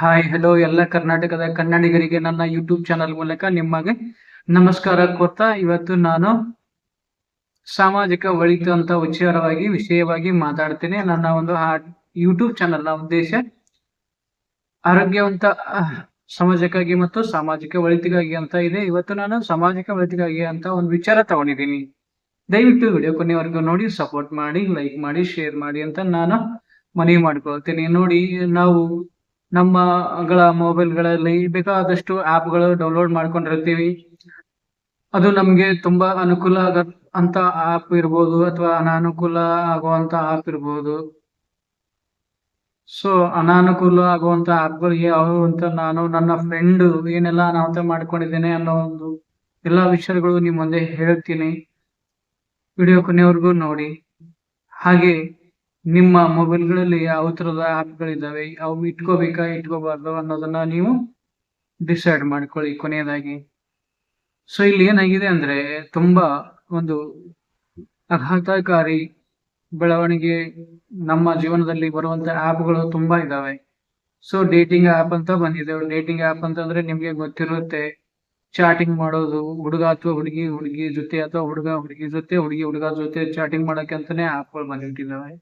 Hi hello ಎಲ್ಲ ಕರ್ನಾಟಕದ ಕನ್ನಡಿಗರಿಗೆ ನನ್ನ ಯೂಟ್ಯೂಬ್ ಚಾನಲ್ ಮೂಲಕ ನಿಮಗೆ ನಮಸ್ಕಾರ ಕೊಡ್ತಾ ಇವತ್ತು ನಾನು ಸಾಮಾಜಿಕ ಒಳಿತು ಅಂತ ವಿಚಾರವಾಗಿ, ವಿಷಯವಾಗಿ ಮಾತಾಡ್ತೇನೆ. ನನ್ನ ಒಂದು ಯೂಟ್ಯೂಬ್ ಚಾನಲ್ನ ಉದ್ದೇಶ ಆರೋಗ್ಯವಂತ, ಸಮಾಜಕ್ಕಾಗಿ ಮತ್ತು ಸಾಮಾಜಿಕ ಒಳಿತಿಗಾಗಿ ಅಂತ ಇದೆ. ಇವತ್ತು ನಾನು ಸಾಮಾಜಿಕ ಒಳಿತಿಗಾಗಿ ಅಂತ ಒಂದು ವಿಚಾರ ತಗೊಂಡಿದ್ದೀನಿ. ದಯವಿಟ್ಟು ವಿಡಿಯೋ ಕೊನೆವರೆಗೂ ನೋಡಿ ಸಪೋರ್ಟ್ ಮಾಡಿ ಲೈಕ್ ಮಾಡಿ ಶೇರ್ ಮಾಡಿ ಅಂತ ನಾನು ಮನವಿ ಮಾಡ್ಕೊಳ್ತೀನಿ. ನೋಡಿ, ನಾವು ನಮ್ಮಗಳ ಮೊಬೈಲ್ಗಳಲ್ಲಿ ಬೇಕಾದಷ್ಟು ಆ್ಯಪ್ಗಳು ಡೌನ್ಲೋಡ್ ಮಾಡ್ಕೊಂಡಿರ್ತೀವಿ. ಅದು ನಮಗೆ ತುಂಬಾ ಅನುಕೂಲ ಆಗ ಅಂತ ಆ್ಯಪ್ ಇರ್ಬೋದು ಅಥವಾ ಅನಾನುಕೂಲ ಆಗುವಂತ ಆ್ಯಪ್ ಇರ್ಬೋದು. ಸೊ ಅನಾನುಕೂಲ ಆಗುವಂತ ಆ್ಯಪ್ಗಳು ಯಾವುವು ಅಂತ ನಾನು, ನನ್ನ ಫ್ರೆಂಡ್ ಏನೆಲ್ಲ ಅನಾಹುತ ಮಾಡ್ಕೊಂಡಿದ್ದೇನೆ ಅನ್ನೋ ಒಂದು ಎಲ್ಲಾ ವಿಷಯಗಳು ನಿಮ್ಮ ಮುಂದೆ ಹೇಳ್ತೀನಿ. ವಿಡಿಯೋ ಕೊನೆವರೆಗೂ ನೋಡಿ. ಹಾಗೆ ನಿಮ್ಮ ಮೊಬೈಲ್ಗಳಲ್ಲಿ ಯಾವ ಥರದ ಆ್ಯಪ್ಗಳಿದ್ದಾವೆ ಅವು ಇಟ್ಕೋಬೇಕಾ, ಇಟ್ಕೋಬಾರ್ದು ಅನ್ನೋದನ್ನ ನೀವು ಡಿಸೈಡ್ ಮಾಡ್ಕೊಳ್ಳಿ ಕೊನೆಯದಾಗಿ. ಸೊ, ಇಲ್ಲಿ ಏನಾಗಿದೆ ಅಂದ್ರೆ ತುಂಬಾ ಒಂದು ಆಘಾತಕಾರಿ ಬೆಳವಣಿಗೆ ನಮ್ಮ ಜೀವನದಲ್ಲಿ ಬರುವಂತ ಆ್ಯಪ್ಗಳು ತುಂಬಾ ಇದ್ದಾವೆ ಸೊ, ಡೇಟಿಂಗ್ ಆ್ಯಪ್ ಅಂತ ಬಂದಿದೆ. ಡೇಟಿಂಗ್ ಆ್ಯಪ್ ಅಂತಂದ್ರೆ ನಿಮಗೆ ಗೊತ್ತಿರುತ್ತೆ, ಚಾಟಿಂಗ್ ಮಾಡೋದು, ಹುಡುಗ ಅಥವಾ ಹುಡುಗಿ ಹುಡುಗಿ ಜೊತೆ ಅಥವಾ ಹುಡುಗ ಹುಡುಗಿ ಜೊತೆ, ಹುಡುಗಿ ಹುಡುಗ ಜೊತೆ ಚಾಟಿಂಗ್ ಮಾಡಕ್ಕೆ ಅಂತಾನೆ ಆ್ಯಪ್ಗಳು ಬಂದಿಟ್ಟಿದ್ದಾವೆ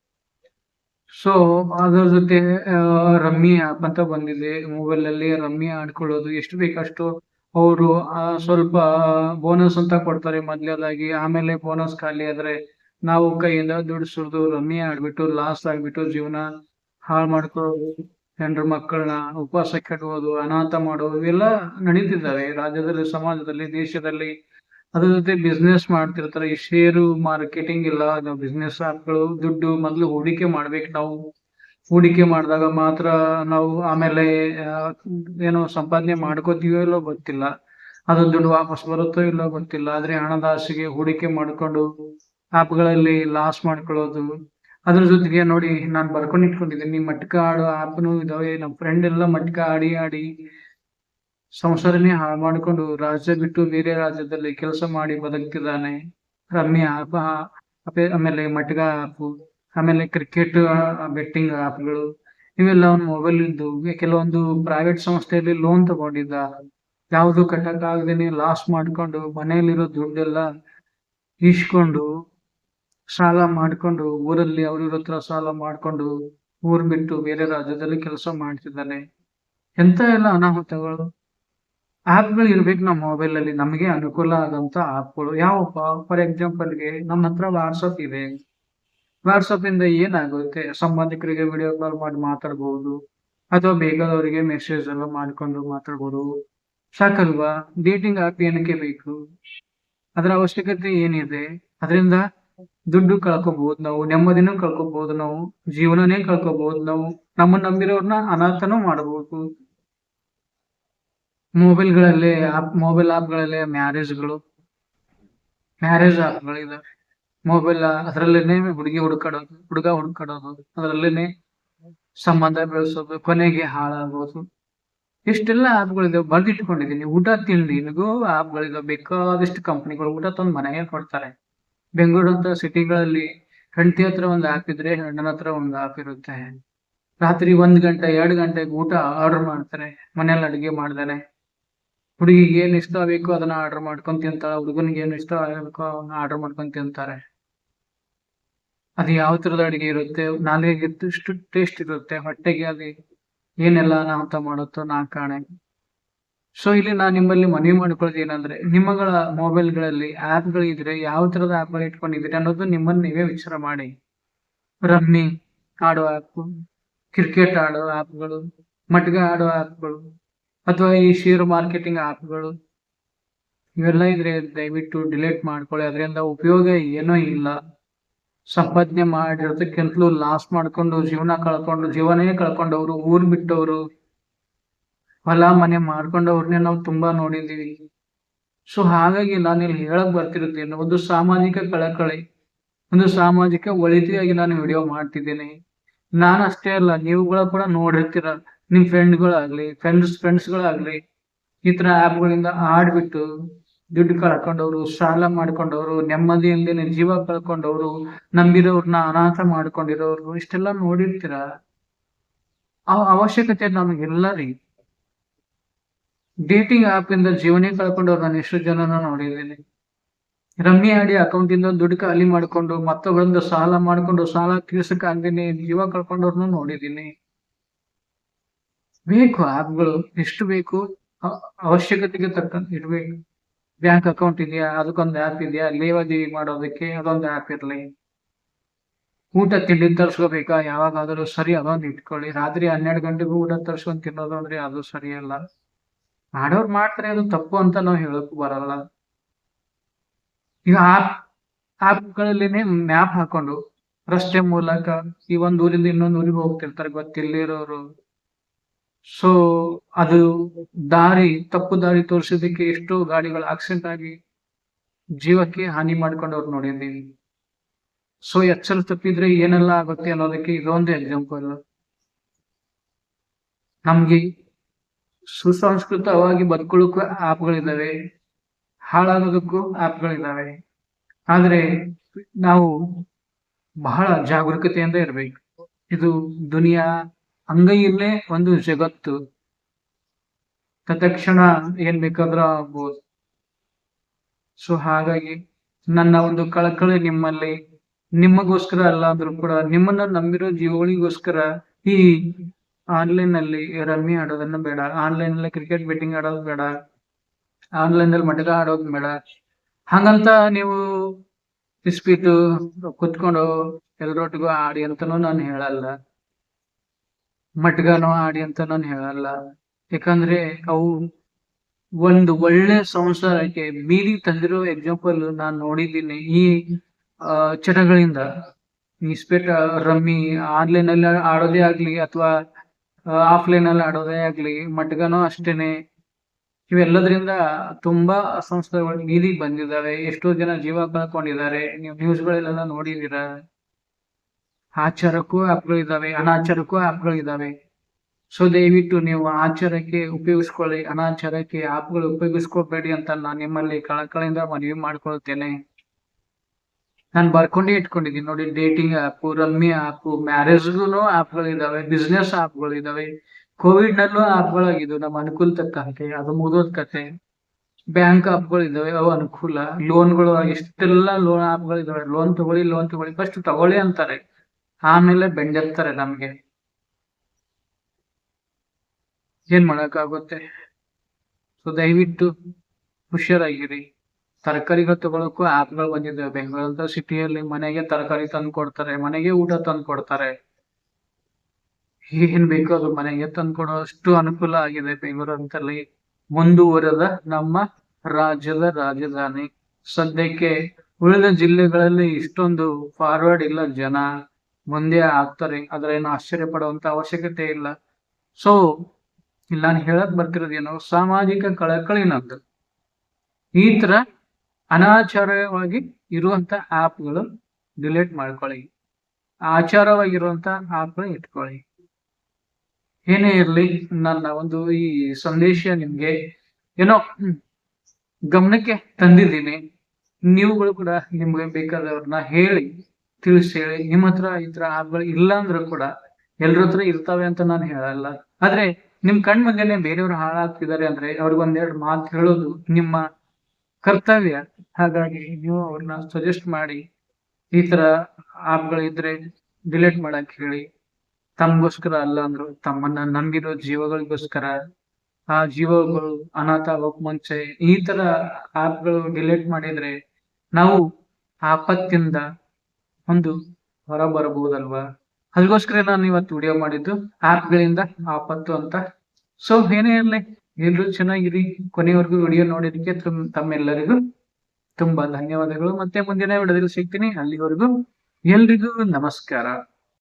ಸೊ ಅದ್ರ ಜೊತೆ ರಮ್ಮಿ ಆ್ಯಪ್ ಅಂತ ಬಂದಿದೆ. ಮೊಬೈಲ್ ಅಲ್ಲಿ ರಮ್ಮಿ ಆಡ್ಕೊಳ್ಳೋದು ಎಷ್ಟು ಬೇಕಷ್ಟು ಅವರು ಸ್ವಲ್ಪ ಬೋನಸ್ ಅಂತ ಕೊಡ್ತಾರೆ ಮೊದಲೇದಾಗಿ ಆಮೇಲೆ ಬೋನಸ್ ಖಾಲಿ ಆದ್ರೆ ನಾವು ಕೈಯಿಂದ ದುಡ್ಡು ಸುರಿದು ರಮ್ಮಿ ಆಡ್ಬಿಟ್ಟು ಲಾಸ್ ಆಗ್ಬಿಟ್ಟು ಜೀವನ ಹಾಳು ಮಾಡ್ಕೊಳ್ಳೋದು, ಹೆಂಡ್ರ ಮಕ್ಕಳನ್ನ ಉಪವಾಸ ಕೆಡುವುದು ಅನಾಥ ಮಾಡೋದು, ಇವೆಲ್ಲ ನಡೀತಿದ್ದಾವೆ. ರಾಜ್ಯದಲ್ಲಿ, ಸಮಾಜದಲ್ಲಿ, ದೇಶದಲ್ಲಿ ಅದ್ರ ಜೊತೆ ಬಿಸ್ನೆಸ್ ಮಾಡ್ತಿರ್ತಾರೆ. ಈ ಷೇರು ಮಾರ್ಕೆಟಿಂಗ್ ಇಲ್ಲ ಬಿಸ್ನೆಸ್ ಆಪ್ಗಳು ದುಡ್ಡು ಮೊದಲು ಹೂಡಿಕೆ ಮಾಡ್ಬೇಕು. ನಾವು ಹೂಡಿಕೆ ಮಾಡಿದಾಗ ಮಾತ್ರ ನಾವು ಆಮೇಲೆ ಏನೋ ಸಂಪಾದನೆ ಮಾಡ್ಕೋತೀವೋ ಇಲ್ಲೋ ಗೊತ್ತಿಲ್ಲ. ಅದು ದುಡ್ಡು ವಾಪಸ್ ಬರುತ್ತೋ ಇಲ್ಲೋ ಗೊತ್ತಿಲ್ಲ. ಆದ್ರೆ ಹಣದ ಆಸೆಗೆ ಹೂಡಿಕೆ ಮಾಡ್ಕೊಂಡು ಆಪ್ಗಳಲ್ಲಿ ಲಾಸ್ ಮಾಡ್ಕೊಳ್ಳೋದು. ಅದ್ರ ಜೊತೆಗೆ ನೋಡಿ, ನಾನು ಬರ್ಕೊಂಡು ಇಟ್ಕೊಂಡಿದ್ದೀನಿ ಮಟ್ಕ ಆಡೋ ಆಪ್ನು ಇದಾವೆ. ನಮ್ಮ ಫ್ರೆಂಡ್ ಎಲ್ಲ ಮಟ್ಕ ಆಡಿ ಆಡಿ ಸಂಸಾರನೇ ಹಾಳು ಮಾಡಿಕೊಂಡು ರಾಜ್ಯ ಬಿಟ್ಟು ಬೇರೆ ರಾಜ್ಯದಲ್ಲಿ ಕೆಲಸ ಮಾಡಿ ಬದುಕ್ತಿದ್ದಾನೆ. ರಮ್ಯ ಆಪ ಆಮೇಲೆ ಮಟ್ಗ ಆಪ್ ಆಮೇಲೆ ಕ್ರಿಕೆಟ್ ಬೆಟ್ಟಿಂಗ್ ಆಪ್ಗಳು ಇವೆಲ್ಲ ಅವನ ಮೊಬೈಲ್ ಇದ್ದು ಕೆಲವೊಂದು ಪ್ರೈವೇಟ್ ಸಂಸ್ಥೆಯಲ್ಲಿ ಲೋನ್ ತಗೊಂಡಿದ್ದ. ಯಾವುದು ಕಟ್ಟಕ್ ಆಗದೇನೆ ಲಾಸ್ ಮಾಡ್ಕೊಂಡು ಮನೆಯಲ್ಲಿರೋ ದುಡ್ಡೆಲ್ಲ ಈಸ್ಕೊಂಡು ಸಾಲ ಮಾಡ್ಕೊಂಡು ಊರಲ್ಲಿ ಅವ್ರಿವ್ರ ಹತ್ರ ಸಾಲ ಮಾಡ್ಕೊಂಡು ಊರ್ ಬಿಟ್ಟು ಬೇರೆ ರಾಜ್ಯದಲ್ಲಿ ಕೆಲಸ ಮಾಡ್ತಿದ್ದಾನೆ. ಎಂತ ಎಲ್ಲ ಅನಾಹುತಗಳು. ಆಪ್ಗಳು ಇರ್ಬೇಕು ನಮ್ಮ ಮೊಬೈಲ್ ಅಲ್ಲಿ. ನಮಗೆ ಅನುಕೂಲ ಆದಂತ ಆಪ್ಗಳು ಯಾವಪ್ಪ ಫಾರ್ ಎಕ್ಸಾಂಪಲ್ಗೆ ನಮ್ಮ ಹತ್ರ ವಾಟ್ಸಪ್ ಇದೆ. ವಾಟ್ಸಪ್ ಇಂದ ಏನಾಗುತ್ತೆ? ಸಂಬಂಧಿಕರಿಗೆ ವಿಡಿಯೋ ಕಾಲ್ ಮಾಡಿ ಮಾತಾಡಬಹುದು ಅಥವಾ ಬೇಕಾದವರಿಗೆ ಮೆಸೇಜ್ ಎಲ್ಲ ಮಾಡ್ಕೊಂಡು ಮಾತಾಡ್ಬೋದು. ಸಾಕಲ್ವಾ? ಡೇಟಿಂಗ್ ಆಪ್ ಏನಕ್ಕೆ ಬೇಕು? ಅದರ ಅವಶ್ಯಕತೆ ಏನಿದೆ? ಅದರಿಂದ ದುಡ್ಡು ಕಳ್ಕೊಬಹುದು ನಾವು. ನೆಮ್ಮದಿನೂ ಕಳ್ಕೊಬಹುದು ನಾವು. ಜೀವನನೇ ಕಳ್ಕೊಬಹುದು ನಾವು. ನಮ್ಮನ್ನ ನಂಬಿರೋರ್ನ ಅನಾಥನೂ ಮಾಡಬಹುದು ಮೊಬೈಲ್ಗಳಲ್ಲೇ ಆಪ್ ಮೊಬೈಲ್ ಆಪ್ಗಳಲ್ಲೇ ಮ್ಯಾರೇಜ್ಗಳು ಮ್ಯಾರೇಜ್ ಆಪ್ಗಳಿದೆ ಮೊಬೈಲ್ ಅದರಲ್ಲೇನೆ ಹುಡುಗಿ ಹುಡುಕಾಡೋದು, ಹುಡುಗ ಹುಡುಕಾಡೋದು, ಅದರಲ್ಲೇನೆ ಸಂಬಂಧ ಬೆಳೆಸೋದು, ಕೊನೆಗೆ ಹಾಳಾಗೋದು. ಇಷ್ಟೆಲ್ಲ ಆಪ್ಗಳಿದಾವೆ ಬರ್ದಿಟ್ಕೊಂಡಿದೀನಿ. ಊಟ ತಿಂಡಿಗೂ ಆಪ್ಗಳಿದಾವೆ ಬೇಕಾದಷ್ಟು ಕಂಪನಿಗಳು ಊಟ ತಂದು ಮನೆಗೆ ಕೊಡ್ತಾರೆ. ಬೆಂಗಳೂರು ಅಂತ ಸಿಟಿಗಳಲ್ಲಿ ಹೆಂಡತಿ ಹತ್ರ ಒಂದು ಆಪ್ ಇದ್ರೆ ಹೆಣ್ಣನ ಹತ್ರ ಒಂದು ಆಪ್ ಇರುತ್ತೆ. ರಾತ್ರಿ ಒಂದ್ ಗಂಟೆ, ಎರಡು ಗಂಟೆಗೆ ಊಟ ಆರ್ಡರ್ ಮಾಡ್ತಾರೆ. ಮನೇಲಿ ಅಡಿಗೆ ಮಾಡ್ದಾನೆ ಹುಡುಗಿಗೆ ಏನ್ ಇಷ್ಟ ಬೇಕು ಅದನ್ನ ಆರ್ಡರ್ ಮಾಡ್ಕೊಂಡ್ ತಿಂತಾಳೆ, ಹುಡುಗನಿಗೆ ಏನ್ ಇಷ್ಟ ಆಗಬೇಕು ಅವನ್ನ ಆರ್ಡರ್ ಮಾಡ್ಕೊಂಡ್ ತಿಂತಾರೆ. ಅದು ಯಾವ ತರದ ಅಡಿಗೆ ಇರುತ್ತೆ ನಾಲಿಗೆಗೆ ಎಷ್ಟು ಟೇಸ್ಟ್ ಇರುತ್ತೆ, ಹೊಟ್ಟೆಗೆ ಅಲ್ಲಿ ಏನೆಲ್ಲ ಅನಾಹುತ ಮಾಡುತ್ತೋ ನಾ ಕಾಣೆ. ಸೊ ಇಲ್ಲಿ ನಾನು ನಿಮ್ಮಲ್ಲಿ ಮನವಿ ಮಾಡ್ಕೊಳ್ಳೋದು ಏನಂದ್ರೆ, ನಿಮ್ಮಗಳ ಮೊಬೈಲ್ಗಳಲ್ಲಿ ಆಪ್ಗಳು ಇದ್ರೆ ಯಾವ ತರದ ಆ್ಯಪ್ಗಳು ಇಟ್ಕೊಂಡಿದ್ರೆ ಅನ್ನೋದು ನಿಮ್ಮನ್ನ ನೀವೇ ವಿಚಾರ ಮಾಡಿ. ರಮ್ಮಿ ಆಡೋ ಆಪ್ ಕ್ರಿಕೆಟ್ ಆಡೋ ಆ್ಯಪ್ಗಳು ಮಟ್ಗ ಆಡೋ ಆಪ್ಗಳು ಅಥವಾ ಈ ಶೇರ್ ಮಾರ್ಕೆಟಿಂಗ್ ಆಪ್ಗಳು ಇವೆಲ್ಲ ಇದ್ರೆ ದಯವಿಟ್ಟು ಡಿಲೀಟ್ ಮಾಡ್ಕೊಳ್ಳಿ. ಅದರಿಂದ ಉಪಯೋಗ ಏನೂ ಇಲ್ಲ. ಸಂಪಾದನೆ ಮಾಡಿರೋದಕ್ಕಿಂತಲೂ ಲಾಸ್ ಮಾಡ್ಕೊಂಡು, ಜೀವನ ಕಳ್ಕೊಂಡು, ಜೀವನೇ ಕಳ್ಕೊಂಡವ್ರು, ಊರ್ ಬಿಟ್ಟವ್ರು, ಹೊಲ ಮನೆ ಮಾಡ್ಕೊಂಡವ್ರನ್ನೇ ನಾವು ತುಂಬಾ ನೋಡಿದ್ದೀವಿ. ಸೊ ಹಾಗಾಗಿ ನಾನು ಇಲ್ಲಿ ಹೇಳಕ್ ಬರ್ತಿರೋದೇನು ಒಂದು ಸಾಮಾಜಿಕ ಕಳಕಳಿ, ಒಂದು ಸಾಮಾಜಿಕ ಒಳಿತಿಯಾಗಿ ನಾನು ವಿಡಿಯೋ ಮಾಡ್ತಿದ್ದೇನೆ. ನಾನು ಅಷ್ಟೇ ಅಲ್ಲ, ನೀವುಗಳ ಕೂಡ ನೋಡಿರ್ತೀರ. ನಿಮ್ ಫ್ರೆಂಡ್ಗಳಾಗ್ಲಿ ಫ್ರೆಂಡ್ಸ್ ಫ್ರೆಂಡ್ಸ್ಗಳಾಗ್ಲಿ ಈ ತರ ಆ್ಯಪ್ಗಳಿಂದ ಆಡ್ಬಿಟ್ಟು ದುಡ್ಡು ಕಳ್ಕೊಂಡವ್ರು, ಸಾಲ ಮಾಡ್ಕೊಂಡವ್ರು, ನೆಮ್ಮದಿ ಇಲ್ದೇನೆ ಜೀವ ಕಳ್ಕೊಂಡವ್ರು ನಂಬಿರೋರ್ನ ಅನಾಥ ಮಾಡ್ಕೊಂಡಿರೋರು, ಇಷ್ಟೆಲ್ಲ ನೋಡಿರ್ತೀರ? ಆ ಅವಶ್ಯಕತೆ ನಮಗೆಲ್ಲ ರೀ ಡೇಟಿಂಗ್ ಆಪ್ ಇಂದ ಜೀವನೇ ಕಳ್ಕೊಂಡವ್ರು ನಾನು ಎಷ್ಟು ಜನನ ನೋಡಿದ್ದೀನಿ. ರಮ್ಮಿ ಆಡಿ ಅಕೌಂಟ್ ಇಂದ ದುಡ್ಡು ಖಾಲಿ ಮಾಡ್ಕೊಂಡು ಮತ್ತೊಬ್ಬರಿಂದ ಸಾಲ ಮಾಡ್ಕೊಂಡು ಸಾಲ ತೀರ್ಸಕ್ ಜೀವ ಕಳ್ಕೊಂಡವ್ರನ್ನ ನೋಡಿದ್ದೀನಿ. ಬೇಕು ಆ್ಯಪ್ಗಳು ಎಷ್ಟು ಬೇಕು ಅವಶ್ಯಕತೆಗೆ ತಕ್ಕಂತೆ ಇರ್ಬೇಕು ಬ್ಯಾಂಕ್ ಅಕೌಂಟ್ ಇದೆಯಾ, ಅದಕ್ಕೊಂದು ಆ್ಯಪ್ ಇದೆಯಾ, ಲೇವಾದೇವಿ ಮಾಡೋದಕ್ಕೆ ಅದೊಂದು ಆ್ಯಪ್ ಇರಲಿ. ಊಟ ತಿಂಡಿ ತರ್ಸ್ಕೋಬೇಕಾ, ಯಾವಾಗಾದರೂ ಸರಿ ಅದೊಂದು ಇಟ್ಕೊಳ್ಳಿ. ರಾತ್ರಿ ಹನ್ನೆರಡು ಗಂಟೆಗೂ ಊಟ ತರಿಸ್ಕೊಂಡು ತಿನ್ನೋದು ಅಂದ್ರೆ ಅದು ಸರಿಯಲ್ಲ. ಮಾಡೋರು ಮಾಡ್ತಾರೆ, ಅದು ತಪ್ಪು ಅಂತ ನಾವು ಹೇಳಕ್ ಬರಲ್ಲ. ಈಗ ಆಪ್ ಆ್ಯಪ್ಗಳಲ್ಲಿನೇ ಮ್ಯಾಪ್ ಹಾಕೊಂಡು ರಸ್ತೆ ಮೂಲಕ ಈ ಒಂದು ಊರಿಂದ ಇನ್ನೊಂದು ಊರಿಗೆ ಹೋಗ್ತಿರ್ತಾರೆ ಗೊತ್ತಿಲ್ಲಿರೋರು ಸೊ ಅದು ದಾರಿ, ತಪ್ಪು ದಾರಿ ತೋರಿಸೋದಕ್ಕೆ ಎಷ್ಟೋ ಗಾಡಿಗಳು ಆಕ್ಸಿಡೆಂಟ್ ಆಗಿ ಜೀವಕ್ಕೆ ಹಾನಿ ಮಾಡ್ಕೊಂಡವ್ರು ನೋಡಿದ್ದೀವಿ ಸೊ ಎಚ್ಚರ ತಪ್ಪಿದ್ರೆ ಏನೆಲ್ಲ ಆಗುತ್ತೆ ಅನ್ನೋದಕ್ಕೆ ಇದೊಂದು ಎಕ್ಸಾಂಪಲ್ ನಮ್ಗೆ ಸುಸಂಸ್ಕೃತವಾಗಿ ಬದುಕೊಳ್ಳೋಕ್ಕೂ ಆ್ಯಪ್ಗಳಿದ್ದಾವೆ ಹಾಳಾಗೋದಕ್ಕೂ ಆಪ್ಗಳಿದಾವೆ ಆದರೆ ನಾವು ಬಹಳ ಜಾಗರೂಕತೆಯಿಂದ ಇರಬೇಕು. ಇದು ದುನಿಯಾ ಅಂಗೈಯಲ್ಲೇ ಒಂದು ಜಗತ್ತು. ತತ್ಕ್ಷಣ ಏನ್ ಬೇಕಾದ್ರೂ ಆಗ್ಬೋದು. ಸೊ ಹಾಗಾಗಿ ನನ್ನ ಒಂದು ಕಳಕಳಿ ನಿಮ್ಮಲ್ಲಿ. ನಿಮಗೋಸ್ಕರ ಅಲ್ಲ ಅಂದ್ರೂ ಕೂಡ, ನಿಮ್ಮನ್ನ ನಂಬಿರೋ ಜೀವಗಳಿಗೋಸ್ಕರ ಈ ಆನ್ಲೈನ್ ಅಲ್ಲಿ ರಮ್ಮಿ ಆಡೋದನ್ನ ಬೇಡ. ಆನ್ಲೈನ್ ಅಲ್ಲಿ ಕ್ರಿಕೆಟ್ ಬೆಟ್ಟಿಂಗ್ ಆಡೋದು ಬೇಡ. ಆನ್ಲೈನ್ ಅಲ್ಲಿ ಮಟಕ ಆಡೋದು ಬೇಡ. ಹಂಗಂತ ನೀವು ಇಸ್ಪೀಟು ಕುತ್ಕೊಂಡು ಎಲ್ರೊಟ್ಟಿಗೂ ಆಡಿ ಅಂತಾನು ನಾನು ಹೇಳಲ್ಲ. ಮಟ್ಗಾನು ಆಡಿ ಅಂತ ನಾನು ಹೇಳಲ್ಲ. ಯಾಕಂದ್ರೆ ಅವು ಒಂದು ಒಳ್ಳೆ ಸಂಸಾರಕ್ಕೆ ಬೀದಿ ತಂದಿರೋ ಎಕ್ಸಾಂಪಲ್ ನಾನು ನೋಡಿದ್ದೀನಿ. ಈ ಚಟಗಳಿಂದ ಈ ಸ್ಪೆಟ್ ರಮ್ಮಿ ಆನ್ಲೈನ್ ಅಲ್ಲಿ ಆಡೋದೇ ಆಗ್ಲಿ ಅಥವಾ ಆಫ್ಲೈನ್ ಅಲ್ಲಿ ಆಡೋದೇ ಆಗ್ಲಿ ಮಟ್ಗಾನೋ ಅಷ್ಟೇನೆ ಇವೆಲ್ಲದರಿಂದ ತುಂಬಾ ಸಂಸ್ಥೆಗಳು ಬೀದಿಗೆ ಬಂದಿದ್ದಾವೆ. ಎಷ್ಟೋ ಜನ ಜೀವ ಕಳ್ಕೊಂಡಿದ್ದಾರೆ ನೀವು ನ್ಯೂಸ್ಗಳೆಲ್ಲ ನೋಡಿದೀರ ಆಚಾರಕ್ಕೂ ಆಪ್ಗಳಿದಾವೆ ಅನಾಚಾರಕ್ಕೂ ಆಪ್ಗಳಿದಾವೆ ಸೊ ದಯವಿಟ್ಟು ನೀವು ಆಚಾರಕ್ಕೆ ಉಪಯೋಗಿಸ್ಕೊಳ್ಳಿ, ಅನಾಚಾರಕ್ಕೆ ಆಪ್ಗಳು ಉಪಯೋಗಿಸ್ಕೋಬೇಡಿ ಅಂತ ನಾನು ನಿಮ್ಮಲ್ಲಿ ಕಳಕಳಿಂದ ಮನವಿ ಮಾಡ್ಕೊಳ್ತೇನೆ. ನಾನು ಬರ್ಕೊಂಡೇ ಇಟ್ಕೊಂಡಿದ್ದೀನಿ. ನೋಡಿ ಡೇಟಿಂಗ್ ಆಪ್ ರಮ್ಮಿ ಆಪ್ ಮ್ಯಾರೇಜ್ಗೂ ಆಪ್ಗಳಿದಾವೆ ಬಿಸ್ನೆಸ್ ಆಪ್ಗಳಿದಾವೆ ಕೋವಿಡ್ ನಲ್ಲೂ ಆ್ಯಪ್ಗಳಾಗಿದ್ದು ನಮ್ಮ ಅನುಕೂಲ ತಕ್ಕಂತೆ, ಅದು ಮುಗಿದೋದ್ ಕತೆ. ಬ್ಯಾಂಕ್ ಆಪ್ಗಳು ಇದಾವೆ ಅವು ಅನುಕೂಲ. ಲೋನ್ಗಳು ಎಷ್ಟೆಲ್ಲ ಲೋನ್ ಆಪ್ಗಳಿದಾವೆ ಲೋನ್ ತಗೊಳ್ಳಿ ಲೋನ್ ತಗೊಳ್ಳಿ ಫಸ್ಟ್ ತಗೊಳ್ಳಿ ಅಂತಾರೆ. ಆಮೇಲೆ ಬೆಂಡೆತ್ತಾರೆ ನಮ್ಗೆ. ಏನ್ ಮಾಡಕ್ಕಾಗುತ್ತೆ? ಸೊ ದಯವಿಟ್ಟು ಹುಷಾರಾಗಿರಿ. ತರಕಾರಿಗಳು ತಗೊಳಕ್ಕೂ ಆಪ್ಗಳು ಬಂದಿದ್ದಾವೆ ಬೆಂಗಳೂರದ ಸಿಟಿಯಲ್ಲಿ ಮನೆಗೆ ತರಕಾರಿ ತಂದು ಕೊಡ್ತಾರೆ, ಮನೆಗೆ ಊಟ ತಂದು ಕೊಡ್ತಾರೆ. ಏನ್ ಬೇಕೋ ಅದು ಮನೆಗೆ ತಂದು ಕೊಡೋಷ್ಟು ಅನುಕೂಲ ಆಗಿದೆ ಬೆಂಗಳೂರಂತಲ್ಲಿ ಮುಂದುವರೆದ ನಮ್ಮ ರಾಜ್ಯದ ರಾಜಧಾನಿ. ಸದ್ಯಕ್ಕೆ ಉಳಿದ ಜಿಲ್ಲೆಗಳಲ್ಲಿ ಇಷ್ಟೊಂದು ಫಾರ್ವರ್ಡ್ ಇಲ್ಲ ಜನ. ಮುಂದೆ ಆಗ್ತಾರೆ, ಆದ್ರೆ ಏನು ಆಶ್ಚರ್ಯ ಪಡುವಂತ ಅವಶ್ಯಕತೆ ಇಲ್ಲ. ಸೊ ಇಲ್ಲಿ ನಾನು ಹೇಳಕ್ ಬರ್ತಿರೋದೇನು, ಸಾಮಾಜಿಕ ಕಳಕಳಿ ನಂದು ಈ ತರ ಅನಾಚಾರವಾಗಿ ಇರುವಂತ ಆಪ್ಗಳು ಡಿಲೀಟ್ ಮಾಡ್ಕೊಳ್ಳಿ. ಆಚಾರವಾಗಿರುವಂತ ಆಪ್ಗಳು ಇಟ್ಕೊಳ್ಳಿ. ಏನೇ ಇರಲಿ, ನನ್ನ ಒಂದು ಈ ಸಂದೇಶ ನಿಮ್ಗೆ ಏನೋ ಗಮನಕ್ಕೆ ತಂದಿದ್ದೀನಿ. ನೀವುಗಳು ಕೂಡ ನಿಮ್ಗೆ ಬೇಕಾದವ್ರನ್ನ ಹೇಳಿ. ತಿಳಿಸಿ ಹೇಳಿ ನಿಮ್ಮ ಹತ್ರ ಈ ತರ ಆಪ್ಗಳು ಇಲ್ಲ ಅಂದ್ರೂ ಕೂಡ ಎಲ್ರ ಹತ್ರ ಇರ್ತಾವೆ ಅಂತ ನಾನು ಹೇಳಲ್ಲ. ಆದ್ರೆ ನಿಮ್ ಕಣ್ ಮುಂದೆನೆ ಬೇರೆಯವ್ರು ಹಾಳಾಗ್ತಿದ್ದಾರೆ ಅಂದ್ರೆ ಅವ್ರಿಗೆ ಒಂದೆರಡು ಮಾತು ಹೇಳೋದು ನಿಮ್ಮ ಕರ್ತವ್ಯ. ಹಾಗಾಗಿ ನೀವು ಅವ್ರನ್ನ ಸಜೆಸ್ಟ್ ಮಾಡಿ ಈ ತರ ಆಪ್ಗಳಿದ್ರೆ ಡಿಲೀಟ್ ಮಾಡಕ್ ಹೇಳಿ. ತಮ್ಗೋಸ್ಕರ ಅಲ್ಲ ಅಂದ್ರು ತಮ್ಮನ್ನ ನಂಬಿರೋ ಜೀವಗಳಿಗೋಸ್ಕರ ಆ ಜೀವಗಳು ಅನಾಥ ಆಗೋಕ್ ಮುಂಚೆ ಈ ತರ ಆಪ್ಗಳು ಡಿಲೀಟ್ ಮಾಡಿದ್ರೆ ನಾವು ಆಪತ್ತಿಂದ ಒಂದು ಹೊರ ಬರಬಹುದಲ್ವಾ? ಅದಕ್ಕೋಸ್ಕರ ನಾನು ಇವತ್ತು ವಿಡಿಯೋ ಮಾಡಿದ್ದು ಆಪ್ಗಳಿಂದ ಆಪತ್ತು ಅಂತ. ಸೊ ಏನೇ ಇರಲಿ ಎಲ್ಲರೂ ಚೆನ್ನಾಗಿರಿ. ಕೊನೆವರೆಗೂ ವಿಡಿಯೋ ನೋಡಿದಕ್ಕೆ ತುಮ್- ತಮ್ಮೆಲ್ಲರಿಗೂ ತುಂಬಾ ಧನ್ಯವಾದಗಳು. ಮತ್ತೆ ಮುಂದಿನ ವಿಡಿಯೋದಲ್ಲಿ ಸಿಗ್ತೀನಿ. ಅಲ್ಲಿವರೆಗೂ ಎಲ್ರಿಗೂ ನಮಸ್ಕಾರ.